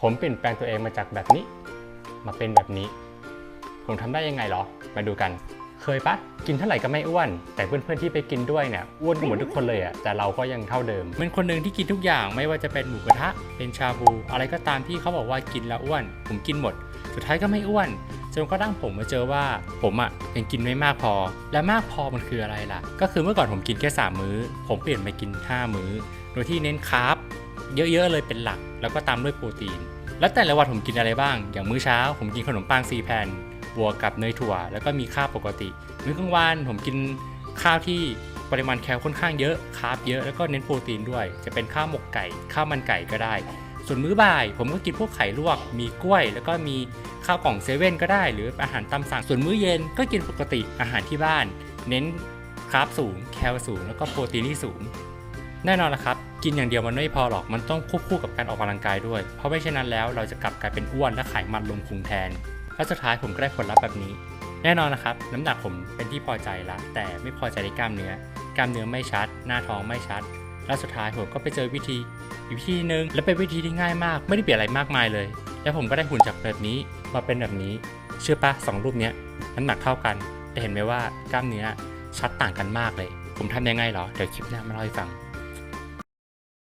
ผมเปลี่ยนแปลงตัวเองมาจากแบบนี้ มาเป็นแบบนี้ ผมทำได้ยังไงเหรอ มาดูกัน เคยปะกินเท่าไหร่ก็ไม่อ้วน แต่เพื่อนๆที่ไปกินด้วยเนี่ยอ้วนหมดทุกคนเลยอะแต่เราก็ยังเท่าเดิมเป็นคนหนึ่งที่กินทุกอย่างไม่ว่าจะเป็นหมูกระทะเป็นชาบู อะไรก็ตามที่เขาบอกว่ากินแล้วอ้วน ผมกินหมด สุดท้ายก็ไม่อ้วนจนกระทั่งผมมาเจอว่าผมอะยังกินไม่มากพอ และมากพอมันคืออะไรล่ะ ก็คือเมื่อก่อนผมกินแค่3มื้อ ผมเปลี่ยนไปกิน 5 มื้อ โดยที่เน้นคาร์บ เยอะๆเลยเป็นหลัก แล้วก็ตามด้วยโปรตีน แล้วแต่ละวันผมกินอะไรบ้าง อย่างมื้อเช้า ผมกินขนมปัง4แผ่นบวกกับเนยถั่ว แล้วก็มีข้าวปกติ มื้อกลางวันผมกินข้าวที่ปริมาณแคลค่อนข้างเยอะคาร์บเยอะแล้วก็เน้นโปรตีนด้วย จะเป็นข้าวหมกไก่ ข้าวมันไก่ก็ได้ ส่วนมื้อบ่าย ผมก็กินพวกไข่ลวก มีกล้วย แล้วก็มีข้าวกล่องเซเว่นก็ได้ หรืออาหารตามสั่ง ส่วนมื้อเย็นก็กินปกติอาหารที่บ้าน เน้นคาร์บสูง แคลสูง แล้วก็โปรตีนที่สูง แน่นอนละครับ กินอย่างเดียวมันไม่พอหรอก มันต้องควบคู่กับการออกกำลังกายด้วย เพราะไม่เช่นนั้นแล้วเราจะกลับกลายเป็นอ้วนและไขมันลงพุงแทน และสุดท้ายผมก็ได้ผลลัพธ์แบบนี้ แน่นอนนะครับ น้ำหนักผมเป็นที่พอใจละ แต่ไม่พอใจในกล้ามเนื้อ กล้ามเนื้อไม่ชัด หน้าท้องไม่ชัด และสุดท้ายผมก็ไปเจอวิธีอีกวิธีหนึ่งและเป็นวิธีที่ง่ายมาก ไม่ได้เปลี่ยนอะไรมากมายเลย แล้วผมก็ได้หุ่นจากแบบนี้มาเป็นแบบนี้ เชื่อปะสองรูปเนี้ยน้ำหนักเท่ากันแต่เห็นไหมว่ากล้ามเนื้อชัดต่างกันมากเลย ผมทำยังไงเหรอ เดี๋ยวคลิปหน้ามาเล่าให้ฟัง